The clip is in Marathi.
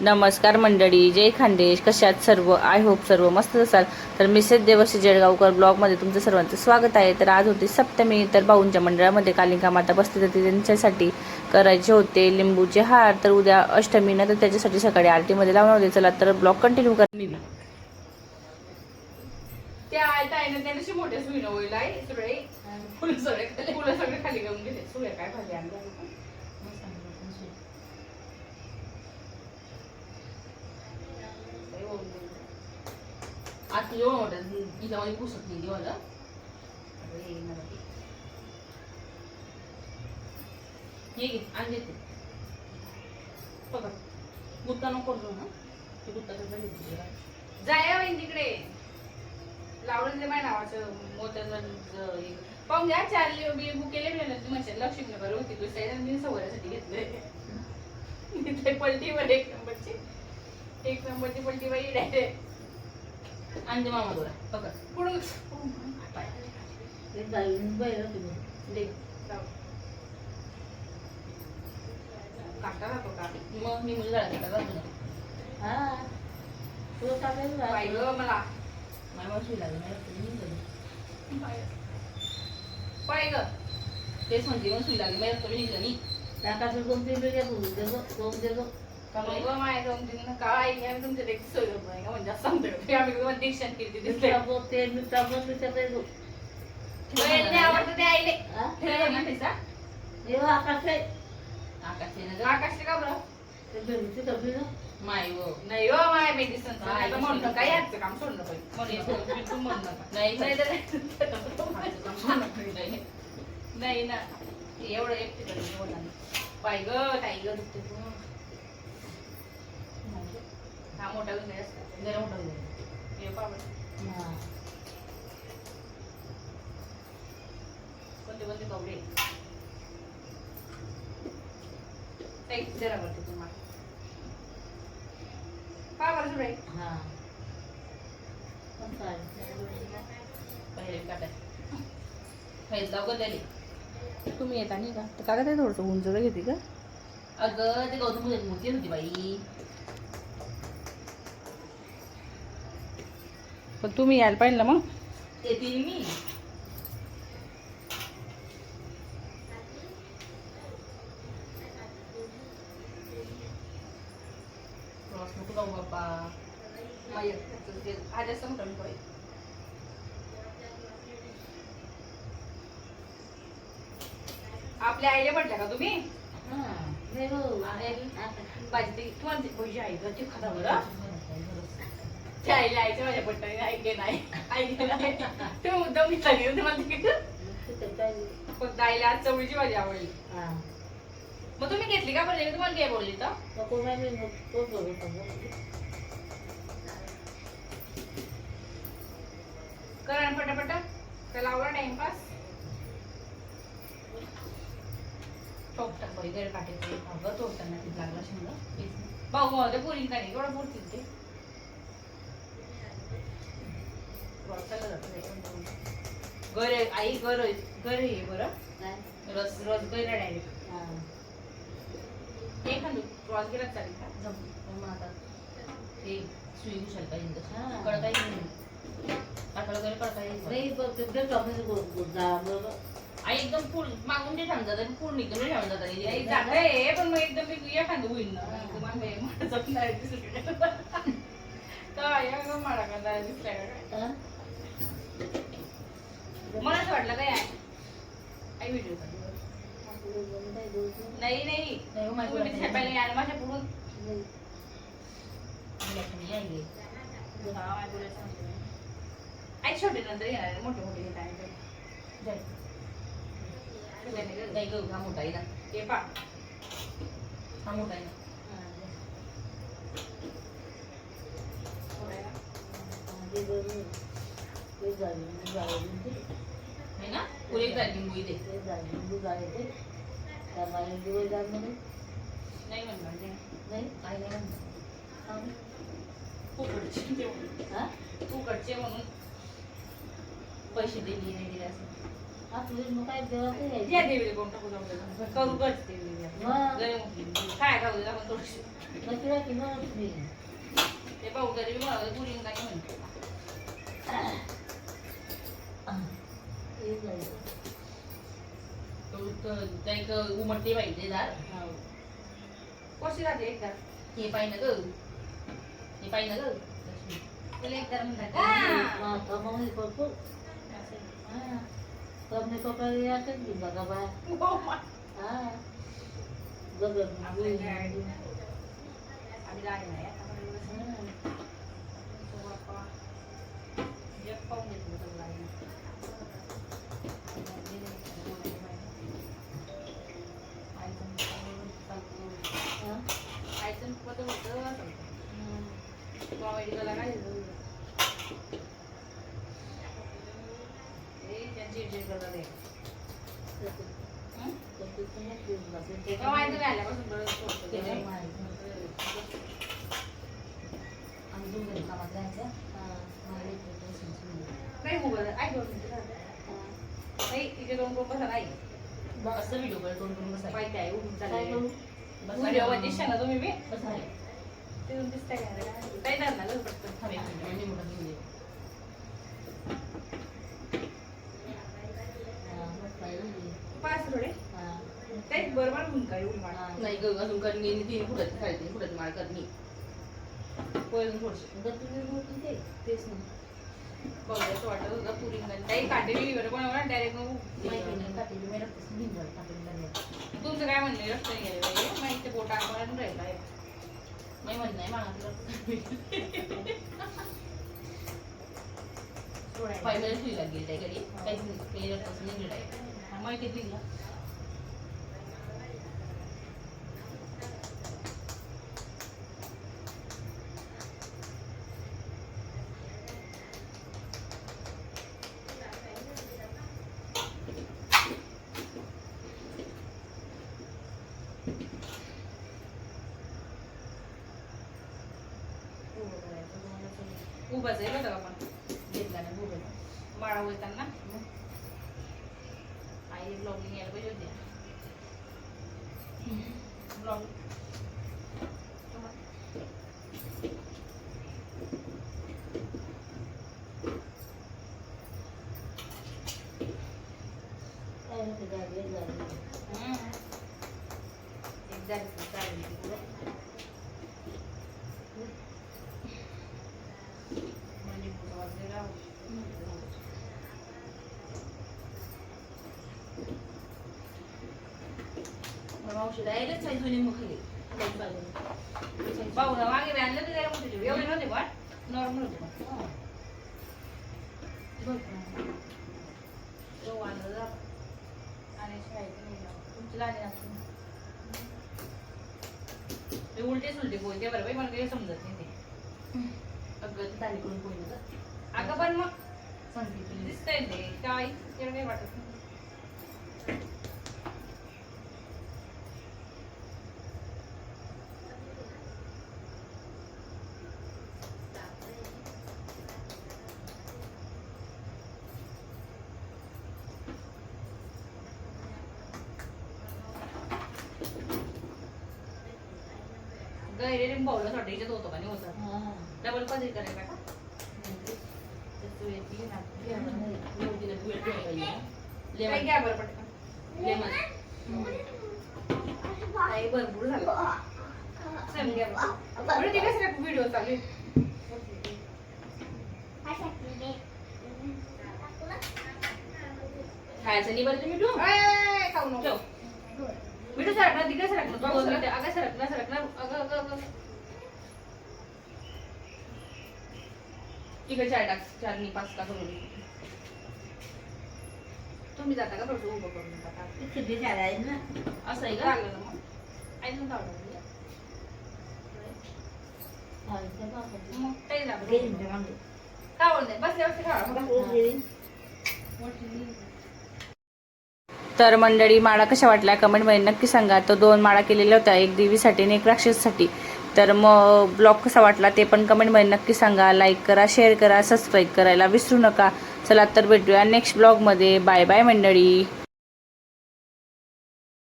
नमस्कार मंडळी जय खानदेश. कशात सर्व? आय होप सर्व मस्त असाल. तर मिसेस देवर्षी जळगावकर ब्लॉगमध्ये तुमचं सर्वांचं स्वागत आहे. तर आज होती सप्तमी. तर भाऊंच्या मंडळामध्ये कालिका माता बसते तर त्यांच्यासाठी करायचे होते लिंबूचे हार. तर उद्या अष्टमी. ना तर त्याच्यासाठी सकाळी आरतीमध्ये लावणार होते. चला तर ब्लॉग कंटिन्यू कर. मोठ्या सुईनं होईल आहे सुरळी फुलं सगळे फुलं सगळे खाली घेऊन गेले सुळे काय भाजी आणलं आज तुझ्या तिला हिच्यामध्ये पुसत नाही देवाला हे घे आणि देते पकड गुत्ता नको करतो ना ते गुत्ता कसं घेतली जाया बाई तिकडे लावलं ते माझ्या नावाचं मोत्याचं पाहून घ्या चार बी बुक केले मी ना म्हणजे लक्ष्मी नगर होती दुसऱ्या मी सवऱ्यासाठी घेतले पलटी पलटीवर एक नंबरची एक नंबरची पलटी बाई डायरेक्ट आणि मामा दोरा बैल तुम्ही. दे. काटा राहतो का मग मी मुली झाला हा. तुला टाकायचं ग मला. माझ्या मावशी लागली नाही पाय ग. तेच म्हणते मग सुई लागली माझ्या तुम्ही निघलं मी टाकायचं दोन तीन देतो दोन देतो दोन तीन नाही म्हणजे हा? हे? माय वो नाही हो माय मी दिसत काय याचं काम? सोडलं पाहिजे. नाही नाही ना. एवढं एकटे तरी बोला पाय ग ताई ग दुखते तू हा मोठा जरा मोठा. हे पावड हा. कोणते कोणते ताई जरा करते तुम्हाला हा. पण काय? पहिले काटाय. पहिले जाऊ गं त्याली. तुम्ही येता नाही का तर का ते थोडंसं उंचर घेते का अगं ते गौतम मूर्ती होती बाई पण तुम्ही यायला पाहिजे ना मग? येते मी. आपल्या आईला म्हटलं का तुम्ही? हा. नाही गं, आहे. ती भजी खाता बरं आईला आईच्या माझ्या पट्टाने ऐके नाही ऐके नाही ते मी सांगितलं तुम्हाला तिकीट फक्त आईला आज चवळीची भाजी आवडली. मग तुम्ही घेतली का मी तुम्हाला काय बोलली तर. करा ना पटापट त्याला आवडा टाइमपास टोक टाक गैर काटेचं. अगं, टोकताना किती लागलं असेल गं. तेच. भाऊ भाऊ ते पुरी का नाही एवढं पुरतील ते आहे, आई आहे, आहे बरं काय? रस रस गैर डायरेक्ट हा. हे खांदू क्रॉस गेला चालेल का जम. मग आता ते सुई घुसायला पाहिजे तसं. हा. कडकाई नाही. वगैरे कडकाई नाही. बघ टॉमेटो बरोबर. आई एकदम फुल मागून ते जातात आणि फुल निघून नाही जातात नाही आणि जातंय पण मग एकदम मी एखादं होईल ना हे मला जपणार दिसलं काय मला का नाही दिसलाय का काय? मला असं वाटलं काय आई व्हिडिओ नाही. नाही हो, माझ्या नाही आलं माझ्या पुढून. आई छोटे नंतर आहे, मोठे मोठे येत आहे हा मोठा आहे ना. हे पा. हा मोठा आहे ना. हा, ते. ते ते. है ना पुरे झाली मुई दे ते मी जाळली ते. त्या बाईने दिवस जाळ म्हणे. नाही म्हणणार नाही. नाही? आई नाही म्हणत. हा. फुकटचे ते म्हणून. हा? म्हणून पैसे दिले नाही दिले असं आपली मग काय देवाचं या यायचं. देवीला कोण टाकू जाऊ. करू मोठी. काय खाऊ दे आपण थोडीशी. मग तिला की म्हणत नाही. ते पाहू तरी मला पुरी नाही म्हणते हे जायचं. एक उमटते पाहिजे दार हाव. कशी राहते एकदा हे पाहिजे ग हे पाहिजे ग लक्ष्मी त्याला एकदा म्हणतात हा. हा, कमावणी करतो. हा. कमने कपडे याच्यात घेऊन बघा बाय हो, मा. हा गगन आपल्या काय idea नाही. आम्ही लहान नाही, आता मला एवढं समजलं. हा. तो बाप्पा. जग पाहून घेतलं सगळं आईने. आईचं मुलं चालतं. हा. आईचं मुलं होतं, हा. तो अमेरिकेला काय झालं? ए, त्यांची इज्जत करतात हे. तसं- हं? तसं तर नाही घेऊन जाते. ते तेव्हा माहिती नाही आल्यापासून बरंच सोडतं ते ते. नाही माहीत. आम्ही दोघं कामात जायचं हा. मला एक वेळ पैसे सुरू. नाही मोबाईल आई दोन नाही दोन कोण बसा नाही असं व्हिडिओ कॉल दोन करून बसायचं. माहिती आहे उठून व्हिडिओ दिसता ना तुम्ही बी बस आहे. काय ना पटकन म्हणजे मोठा घेऊन ये. हा, मग काय झाली? पाच थोडे हा. काही बरोबर म्हणून काय उडी मार हा. नाही ग अजून करून गेली तीन फुटाची साडेतीन फुटाची माळ करणी तुम्ही बोलती ते? तेच ना. बघायचं वाटत होतं पुरी काही डायरेक्ट नाही. तुमचं काय म्हणणे रस्ता गेलेलं माहिती ते पोटा आकारानं राहिला आहे नाही नाही लागली त्या घरी काहीच नाही काही निघलं आहे. हा, माहिती दिली उभाच आहे बघा आपण घेतला नाही बोलत बाळा होताना आई ब्लॉगिंग यायला पाहिजे होते ब्लॉग काय होते जागे, जागे. एक झाली चालेल तिकडं म्हणजे पुढं वाजलेला औषध यायलाच आहे जुनी मुखली भाऊ मागे बी आणलं तर त्याला जेवढे एवढे नव्हते पण. नॉर्मल होते पण. आहे उलटे सुलटे बोलते बरं बाई मला काही समजत नाही ते. अगं ताली करून नका अगं पण मग दिसतंय ते. काय? काही वाटत नाही गैरे भाऊला वाटतं याच्यात होतो का नाही होतं हा. डबल पदरी करायला का त्याचं येते ना. एवढं तिला पिवळं पिवळं पाहिजे ना. काही लेमन. घ्या बरं पटकन? लेमन. आई भरपूर झालं. ते कसं व्हिडिओ चालू? खायचं नाही बरं तुम्ही ठेवू खाऊ नको. व्हिडिओ सरकणार तिकडे सरकते अगं सरकणार सरकणार. अगं अगं अगं. तिकडे चार टाक. चार मी पाच टाक करून तुम्ही जाता का? थोडं उभं करून ती खिडकी चालायची ना. असं आहे का? लागलं ना मग. ऐकून काढलं. मग काही गेली लागलं. कावड नाही. बसल्या बसल्या खावा बघा. तर मंडळी माळा कशा वाटल्या? कमेंटमध्ये नक्की सांगा. तो दोन माळा केलेल्या होत्या एक देवीसाठी आणि एक राक्षससाठी. तर मग ब्लॉग कसा वाटला ते पण कमेंटमध्ये नक्की सांगा. लाईक करा शेअर करा सबस्क्राईब करायला विसरू नका. चला तर भेटूया नेक्स्ट ब्लॉगमध्ये बाय बाय मंडळी.